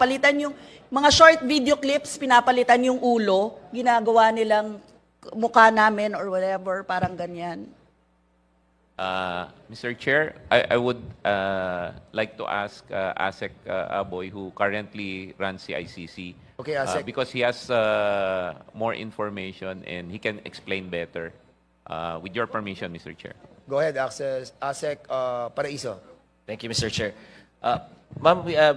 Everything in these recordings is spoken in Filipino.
Palitan yung mga short video clips, pinapalitan yung ulo, ginagawa nilang mukha namin or whatever, parang ganyan. Uh, Mr. Chair, I, I would uh, like to ask uh, ASEC uh, Aboy, who currently runs the ICC, Okay, uh, because he has uh, more information and he can explain better. Uh, with your permission, Mr. Chair. Go ahead, Access, ASEC uh, Paraiso. Thank you, Mr. Chair. Uh, Ma'am, we, uh,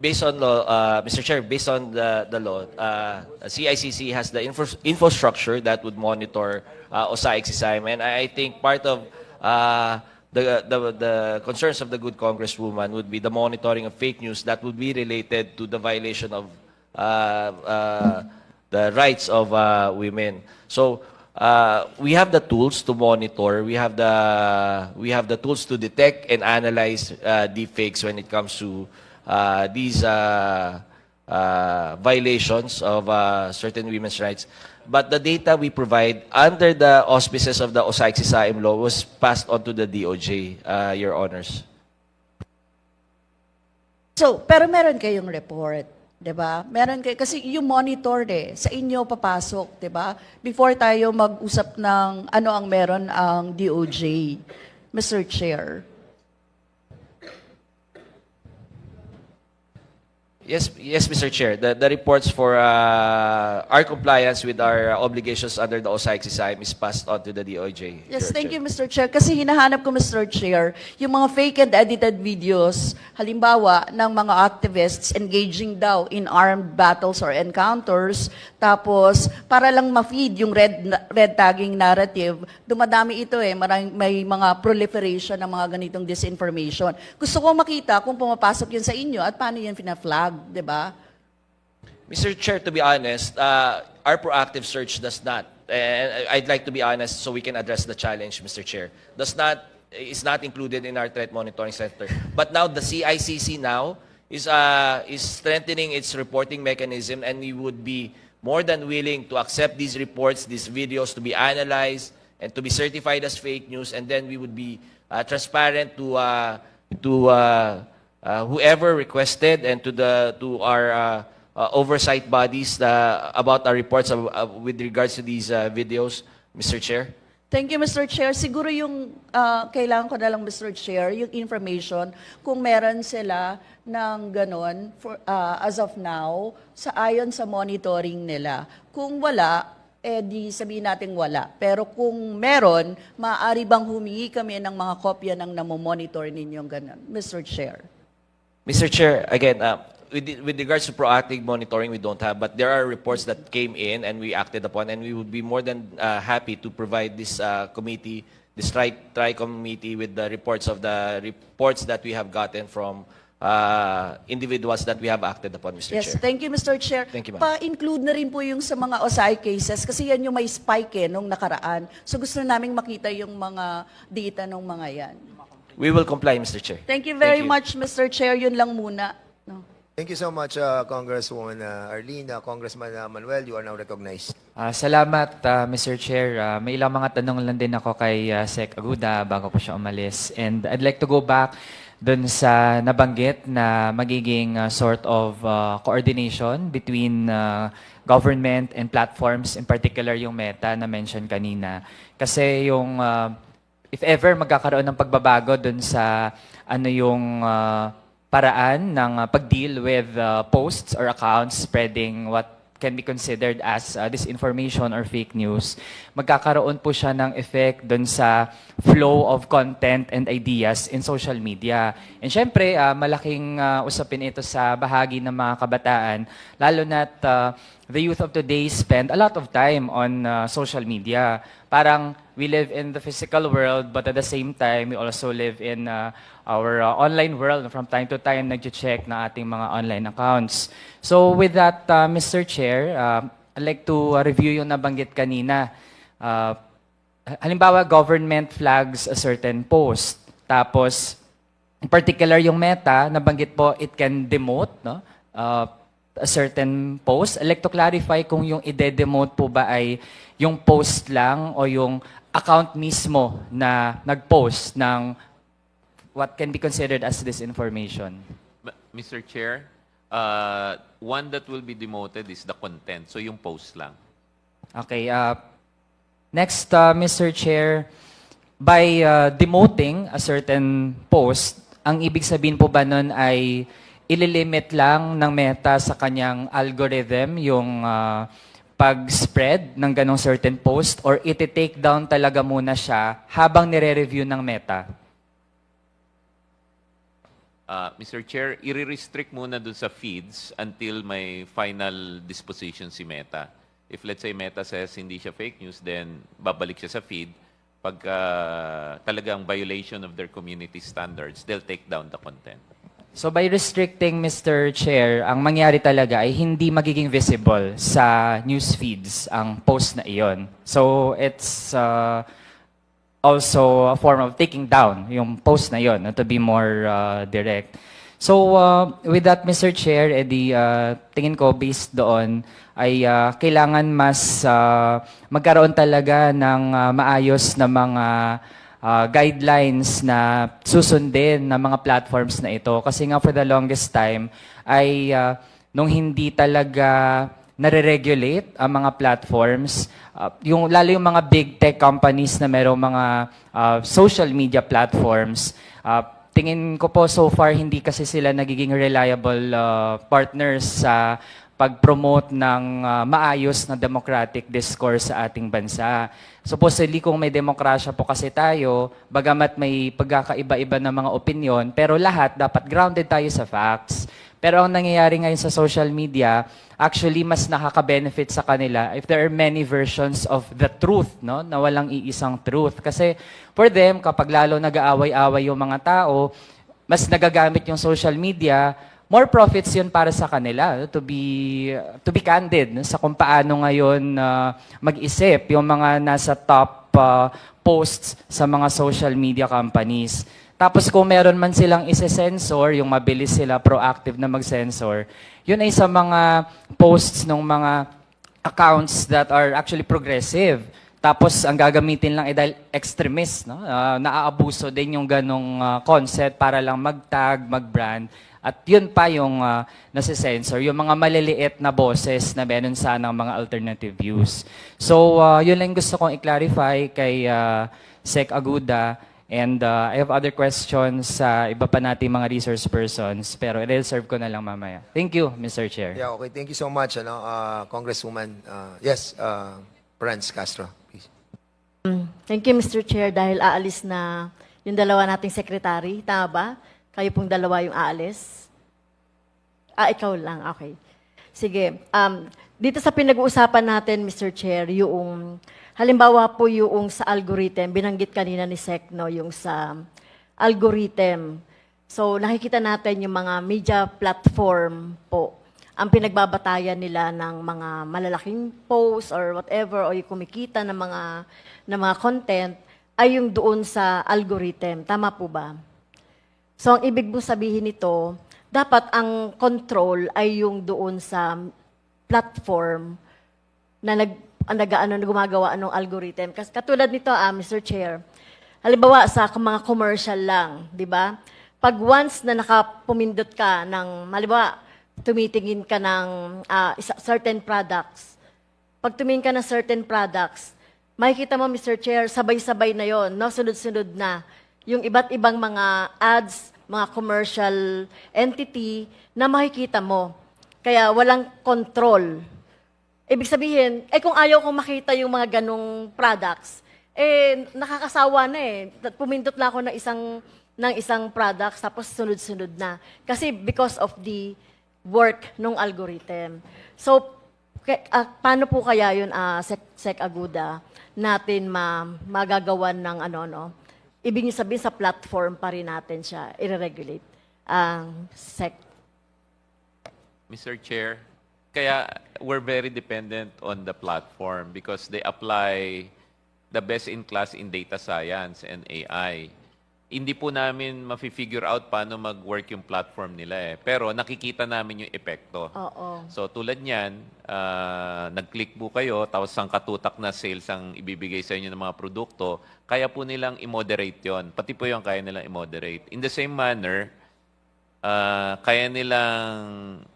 based on law, uh, Mr. Chair, based on the, the law, uh, CICC has the infra- infrastructure that would monitor uh, OSA exercise, and I think part of uh, the, the, the concerns of the good congresswoman would be the monitoring of fake news that would be related to the violation of uh, uh, the rights of uh, women. So uh, we have the tools to monitor. We have the we have the tools to detect and analyze uh, deepfakes when it comes to uh, these uh, uh, violations of uh, certain women's rights. But the data we provide under the auspices of the OSAIC Saim law was passed on to the DOJ, uh, Your Honors. So, pero meron kayong report, 'di ba? Meron kay kasi yung monitor eh sa inyo papasok, 'di ba? Before tayo mag-usap ng ano ang meron ang DOJ, Mr. Chair. Yes, yes, Mr. Chair. The, the reports for uh, our compliance with our obligations under the OSAIC Saim is passed on to the DOJ. Yes, Your thank you, Chair. Mr. Chair. Kasi hinahanap ko, Mr. Chair, yung mga fake and edited videos, halimbawa, ng mga activists engaging daw in armed battles or encounters, tapos, para lang ma-feed yung red, red tagging narrative, dumadami ito eh, marang, may mga proliferation ng mga ganitong disinformation. Gusto ko makita kung pumapasok yun sa inyo at paano yun fina-flag, di ba? Mr. Chair, to be honest, uh, our proactive search does not, and I'd like to be honest so we can address the challenge, Mr. Chair, does not, is not included in our threat monitoring center. But now the CICC now is, uh, is strengthening its reporting mechanism and we would be more than willing to accept these reports, these videos to be analyzed and to be certified as fake news and then we would be uh, transparent to, uh, to uh, uh, whoever requested and to the to our uh, uh, oversight bodies uh, about our reports of, uh, with regards to these uh, videos, Mr. Chair. Thank you, Mr. Chair. Siguro yung ah, kailangan ko na lang, Mr. Chair, yung information kung meron sila ng ganon for, ah, as of now sa ayon sa monitoring nila. Kung wala, eh di sabihin natin wala. Pero kung meron, maaari bang humingi kami ng mga kopya ng namomonitor ninyong ganon, Mr. Chair? Mr. Chair, again, uh, with, with regards to proactive monitoring, we don't have, but there are reports that came in and we acted upon, and we would be more than uh, happy to provide this uh, committee, this tri, tri committee with the reports of the reports that we have gotten from uh, individuals that we have acted upon, Mr. Yes, Chair. thank you, Mr. Chair. Thank you, ma'am. Pa-include na rin po yung sa mga OSI cases kasi yan yung may spike eh, nung nakaraan. So gusto naming makita yung mga data ng mga yan. We will comply, Mr. Chair. Thank you very you. much, Mr. Chair. Yun lang muna. No. Thank you so much, uh, Congresswoman uh, Arlene, uh, Congressman uh, Manuel. You are now recognized. Ah, salamat, ah, Mr. Chair. Ah, may ilang mga tanong lang din ako kay ah, Sec Aguda bago po siya umalis. And I'd like to go back dun sa nabanggit na magiging ah, sort of ah, coordination between ah, government and platforms, in particular yung Meta na mention kanina. Kasi yung, ah, if ever magkakaroon ng pagbabago dun sa ano yung ah, paraan ng uh, pag-deal with uh, posts or accounts spreading what can be considered as uh, disinformation or fake news, magkakaroon po siya ng effect dun sa flow of content and ideas in social media. And syempre, uh, malaking uh, usapin ito sa bahagi ng mga kabataan, lalo na't uh, the youth of today spend a lot of time on uh, social media. Parang we live in the physical world, but at the same time, we also live in uh, our uh, online world. From time to time, nag-check na ating mga online accounts. So with that, uh, Mr. Chair, uh, I'd like to uh, review yung nabanggit kanina. Uh, halimbawa, government flags a certain post. Tapos, in particular, yung meta, nabanggit po, it can demote, no? Uh, a certain post. I'd like to clarify kung yung ide-demote po ba ay yung post lang o yung account mismo na nag-post ng what can be considered as disinformation. Mr. Chair, Uh, one that will be demoted is the content. So yung post lang. Okay. Uh, next, uh, Mr. Chair, by uh, demoting a certain post, ang ibig sabihin po ba nun ay ililimit lang ng Meta sa kanyang algorithm yung uh, pag-spread ng ganong certain post or iti-take down talaga muna siya habang nire-review ng Meta? Uh, Mr. Chair, i-restrict muna dun sa feeds until may final disposition si Meta. If let's say Meta says hindi siya fake news, then babalik siya sa feed. Pag uh, talagang violation of their community standards, they'll take down the content. So by restricting, Mr. Chair, ang mangyari talaga ay hindi magiging visible sa news feeds ang post na iyon. So it's uh, also a form of taking down yung post na yon to be more uh, direct. So uh, with that, Mr. Chair, edi uh, tingin ko based doon ay uh, kailangan mas uh, magkaroon talaga ng uh, maayos na mga uh, guidelines na susundin ng mga platforms na ito. Kasi nga for the longest time ay uh, nung hindi talaga nare-regulate ang mga platforms, uh, yung, lalo yung mga big tech companies na merong mga uh, social media platforms, uh, tingin ko po so far hindi kasi sila nagiging reliable uh, partners sa pag-promote ng uh, maayos na democratic discourse sa ating bansa. Supposedly kung may demokrasya po kasi tayo, bagamat may pagkakaiba-iba ng mga opinion, pero lahat dapat grounded tayo sa facts. Pero ang nangyayari ngayon sa social media, actually mas nakaka-benefit sa kanila if there are many versions of the truth, no? Na walang iisang truth. Kasi for them, kapag lalo nag-aaway-away yung mga tao, mas nagagamit yung social media, more profits yun para sa kanila to be to be candid sa kung paano ngayon uh, mag-isip yung mga nasa top uh, posts sa mga social media companies. Tapos kung meron man silang ise-sensor, yung mabilis sila proactive na mag-sensor, yun ay sa mga posts ng mga accounts that are actually progressive. Tapos ang gagamitin lang ay dahil extremist, no? Ah, naaabuso din yung ganong ah, concept para lang mag-tag, mag-brand. At yun pa yung uh, nasa-sensor, yung mga maliliit na boses na meron sanang mga alternative views. So, ah, yun lang gusto kong i-clarify kay ah, Sec Aguda. And ah, I have other questions sa iba pa nating mga resource persons, pero i-reserve ko na lang mamaya. Thank you, Mr. Chair. Yeah, okay. Thank you so much, ano, uh, Congresswoman. Uh, yes, uh, Franz Castro. Thank you, Mr. Chair, dahil aalis na yung dalawa nating secretary. Tama ba? Kayo pong dalawa yung aalis? Ah, ikaw lang. Okay. Sige. Um, dito sa pinag-uusapan natin, Mr. Chair, yung, halimbawa po yung sa algorithm, binanggit kanina ni Sec, no, yung sa algorithm. So, nakikita natin yung mga media platform po ang pinagbabatayan nila ng mga malalaking posts or whatever o yung kumikita ng mga ng mga content ay yung doon sa algorithm. Tama po ba? So, ang ibig mo sabihin nito, dapat ang control ay yung doon sa platform na nag ang nag ano, gumagawa ng algorithm. Kasi katulad nito, ah, Mr. Chair, halimbawa sa mga commercial lang, di ba? Pag once na nakapumindot ka ng, halimbawa, tumitingin ka ng isa- certain products, pag tumingin ka ng certain products, makikita mo, Mr. Chair, sabay-sabay na yon, no? sunod-sunod na. Yung iba't ibang mga ads, mga commercial entity na makikita mo. Kaya walang control. Ibig sabihin, eh kung ayaw kong makita yung mga ganong products, eh nakakasawa na eh. Pumindot lang ako ng isang ng isang products tapos sunod-sunod na. Kasi because of the work ng algorithm. So, ah, paano po kaya yun, ah, Sec, Sec Aguda, natin ma, magagawan ng ano, no? Ibig sabihin sa platform pa rin natin siya, i-regulate. Ang Sec. Mr. Chair, kaya we're very dependent on the platform because they apply the best in class in data science and AI. Hindi po namin mafi-figure out paano mag-work yung platform nila eh. Pero nakikita namin yung epekto. Oo. So tulad niyan, ah, nag-click po kayo, tapos ang katutak na sales ang ibibigay sa inyo ng mga produkto, kaya po nilang i-moderate yon. Pati po yung kaya nilang i-moderate. In the same manner, ah, kaya nilang